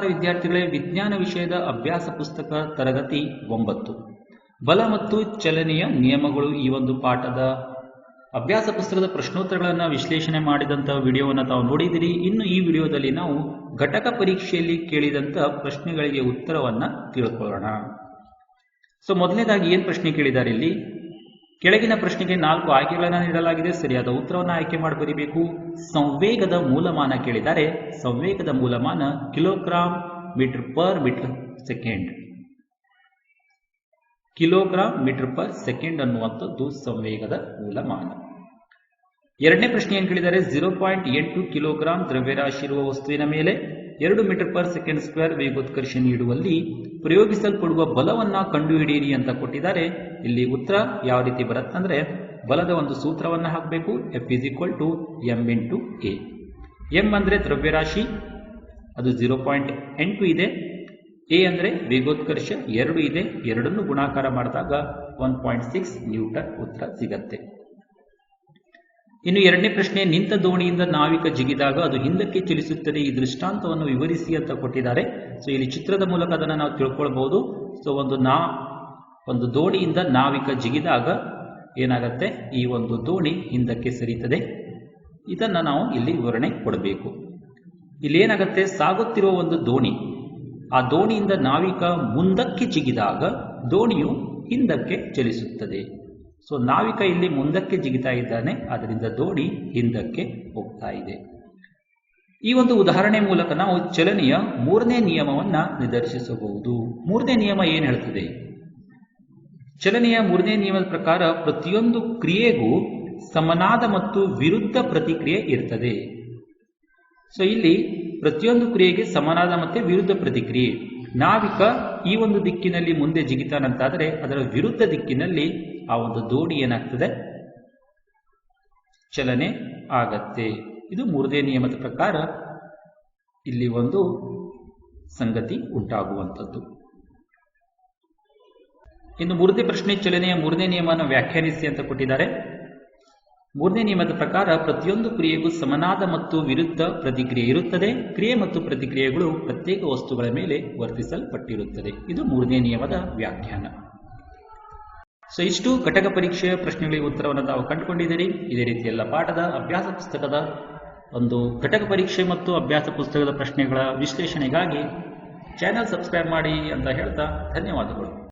ವಿದ್ಯಾರ್ಥಿಗಳೇ ವಿಜ್ಞಾನ ವಿಷಯದ ಅಭ್ಯಾಸ ಪುಸ್ತಕ ತರಗತಿ ಒಂಬತ್ತು. ಬಲ ಮತ್ತು ಚಲನೆಯ ನಿಯಮಗಳು ಈ ಒಂದು ಪಾಠದ ಅಭ್ಯಾಸ ಪುಸ್ತಕದ ಪ್ರಶ್ನೋತ್ತರಗಳನ್ನು ವಿಶ್ಲೇಷಣೆ ಮಾಡಿದಂಥ ವಿಡಿಯೋವನ್ನು ತಾವು ನೋಡಿದಿರಿ ಇನ್ನು ಈ ವಿಡಿಯೋದಲ್ಲಿ ನಾವು ಘಟಕ ಪರೀಕ್ಷೆಯಲ್ಲಿ ಕೇಳಿದಂಥ ಪ್ರಶ್ನೆಗಳಿಗೆ ಉತ್ತರವನ್ನು ತಿಳ್ಕೊಳ್ಳೋಣ. ಸೊ, ಮೊದಲನೇದಾಗಿ ಏನು ಪ್ರಶ್ನೆ ಕೇಳಿದ್ದಾರೆ ಇಲ್ಲಿ? ಕೆಳಗಿನ ಪ್ರಶ್ನೆಗೆ ನಾಲ್ಕು ಆಯ್ಕೆಗಳನ್ನು ನೀಡಲಾಗಿದೆ. ಸರಿಯಾದ ಉತ್ತರವನ್ನು ಆಯ್ಕೆ ಮಾಡಿ ಬರೀಬೇಕು. ಸಂವೇಗದ ಮೂಲಮಾನ ಕೇಳಿದ್ದಾರೆ ಸಂವೇಗದ ಮೂಲಮಾನ kilogram metre per metre second. Kilogram metre per second ಅನ್ನುವಂಥದ್ದು ಸಂವೇಗದ ಮೂಲಮಾನ. ಎರಡನೇ ಪ್ರಶ್ನೆ ಏನು ಕೇಳಿದ್ದಾರೆ ಜೀರೋ ಪಾಯಿಂಟ್ ಎಂಟು ಕಿಲೋಗ್ರಾಂ ದ್ರವ್ಯರಾಶಿ ಇರುವ ವಸ್ತುವಿನ ಮೇಲೆ ಎರಡು ಮೀಟರ್ ಪರ್ ಸೆಕೆಂಡ್ ಸ್ಕ್ವೇರ್ ವೇಗೋತ್ಕರ್ಷ ನೀಡುವಲ್ಲಿ ಪ್ರಯೋಗಿಸಲ್ಪಡುವ ಬಲವನ್ನ ಕಂಡುಹಿಡಿಯಿರಿ ಅಂತ ಕೊಟ್ಟಿದ್ದಾರೆ. ಇಲ್ಲಿ ಉತ್ತರ ಯಾವ ರೀತಿ ಬರುತ್ತಂದ್ರೆ ಬಲದ ಒಂದು ಸೂತ್ರವನ್ನು ಹಾಕಬೇಕು. F is equal to M into A M ಅಂದ್ರೆ ದ್ರವ್ಯರಾಶಿ, ಅದು ಜೀರೋ ಪಾಯಿಂಟ್ ಎಂಟು ಇದೆ. ಎ ಅಂದರೆ ವೇಗೋತ್ಕರ್ಷ ಎರಡು ಇದೆ. ಎರಡನ್ನು ಗುಣಾಕಾರ ಮಾಡಿದಾಗ ಒನ್ ಪಾಯಿಂಟ್ ಸಿಕ್ಸ್ ನ್ಯೂಟನ್ ಉತ್ತರ ಸಿಗತ್ತೆ. ಇನ್ನು ಎರಡನೇ ಪ್ರಶ್ನೆ, ನಿಂತ ದೋಣಿಯಿಂದ ನಾವಿಕ ಜಿಗಿದಾಗ ಅದು ಹಿಂದಕ್ಕೆ ಚಲಿಸುತ್ತದೆ, ಈ ದೃಷ್ಟಾಂತವನ್ನು ವಿವರಿಸಿ ಅಂತ ಕೊಟ್ಟಿದ್ದಾರೆ. ಸೊ ಇಲ್ಲಿ ಚಿತ್ರದ ಮೂಲಕ ಅದನ್ನು ನಾವು ತಿಳ್ಕೊಳ್ಬಹುದು ಸೊ ಒಂದು ನಾ, ಒಂದು ದೋಣಿಯಿಂದ ನಾವಿಕ ಜಿಗಿದಾಗ ಏನಾಗತ್ತೆ? ಈ ಒಂದು ದೋಣಿ ಹಿಂದಕ್ಕೆ ಸರಿತದೆ. ಇದನ್ನು ನಾವು ಇಲ್ಲಿ ವಿವರಣೆ ಕೊಡಬೇಕು. ಇಲ್ಲಿ ಏನಾಗತ್ತೆ? ಸಾಗುತ್ತಿರುವ ಒಂದು ದೋಣಿ. ಆ ದೋಣಿಯಿಂದ ನಾವಿಕ ಮುಂದಕ್ಕೆ ಜಿಗಿದಾಗ ದೋಣಿಯು ಹಿಂದಕ್ಕೆ ಚಲಿಸುತ್ತದೆ. ಸೊ ನಾವಿಕ ಇಲ್ಲಿ ಮುಂದಕ್ಕೆ ಜಿಗಿತಾ ಇದ್ದಾನೆ, ಅದರಿಂದ ದೋಣಿ ಹಿಂದಕ್ಕೆ ಹೋಗ್ತಾ ಇದೆ. ಈ ಒಂದು ಉದಾಹರಣೆ ಮೂಲಕ ನಾವು ಚಲನೆಯ ಮೂರನೇ ನಿಯಮವನ್ನ ನಿದರ್ಶಿಸಬಹುದು ಮೂರನೇ ನಿಯಮ ಏನು ಹೇಳ್ತದೆ? ಚಲನೆಯ ಮೂರನೇ ನಿಯಮದ ಪ್ರಕಾರ ಪ್ರತಿಯೊಂದು ಕ್ರಿಯೆಗೂ ಸಮನಾದ ಮತ್ತು ವಿರುದ್ಧ ಪ್ರತಿಕ್ರಿಯೆ ಇರ್ತದೆ. ಸೊ ಇಲ್ಲಿ ಪ್ರತಿಯೊಂದು ಕ್ರಿಯೆಗೆ ಸಮನಾದ ಮತ್ತು ವಿರುದ್ಧ ಪ್ರತಿಕ್ರಿಯೆ. ನಾವಿಕ ಈ ಒಂದು ದಿಕ್ಕಿನಲ್ಲಿ ಮುಂದೆ ಜಿಗಿತಾನಂತಾದರೆ ಅದರ ವಿರುದ್ಧ ದಿಕ್ಕಿನಲ್ಲಿ ಆ ಒಂದು ದೋಣಿ ಏನಾಗ್ತದೆ? ಚಲನೆ ಆಗತ್ತೆ. ಇದು ಮೂರನೇ ನಿಯಮದ ಪ್ರಕಾರ ಇಲ್ಲಿ ಒಂದು ಸಂಗತಿ ಉಂಟಾಗುವಂಥದ್ದು. ಇನ್ನು ಮೂರನೇ ಪ್ರಶ್ನೆ, ಚಲನೆಯ ಮೂರನೇ ನಿಯಮವನ್ನು ವ್ಯಾಖ್ಯಾನಿಸಿ ಅಂತ ಕೊಟ್ಟಿದ್ದಾರೆ. ಮೂರನೇ ನಿಯಮದ ಪ್ರಕಾರ ಪ್ರತಿಯೊಂದು ಕ್ರಿಯೆಗೂ ಸಮನಾದ ಮತ್ತು ವಿರುದ್ಧ ಪ್ರತಿಕ್ರಿಯೆ ಇರುತ್ತದೆ. ಕ್ರಿಯೆ ಮತ್ತು ಪ್ರತಿಕ್ರಿಯೆಗಳು ಪ್ರತ್ಯೇಕ ವಸ್ತುಗಳ ಮೇಲೆ ವರ್ತಿಸಲ್ಪಟ್ಟಿರುತ್ತದೆ. ಇದು ಮೂರನೇ ನಿಯಮದ ವ್ಯಾಖ್ಯಾನ. ಸೊ ಇಷ್ಟು ಘಟಕ ಪರೀಕ್ಷೆಯ ಪ್ರಶ್ನೆಗಳಿಗೆ ಉತ್ತರವನ್ನು ತಾವು ಕಂಡುಕೊಂಡಿದ್ದೀರಿ. ಇದೇ ರೀತಿ ಎಲ್ಲ ಪಾಠದ ಅಭ್ಯಾಸ ಪುಸ್ತಕದ ಒಂದು ಘಟಕ ಪರೀಕ್ಷೆ ಮತ್ತು ಅಭ್ಯಾಸ ಪುಸ್ತಕದ ಪ್ರಶ್ನೆಗಳ ವಿಶ್ಲೇಷಣೆಗಾಗಿ ಚಾನೆಲ್ ಸಬ್ಸ್ಕ್ರೈಬ್ ಮಾಡಿ ಅಂತ ಹೇಳ್ತಾ ಧನ್ಯವಾದಗಳು.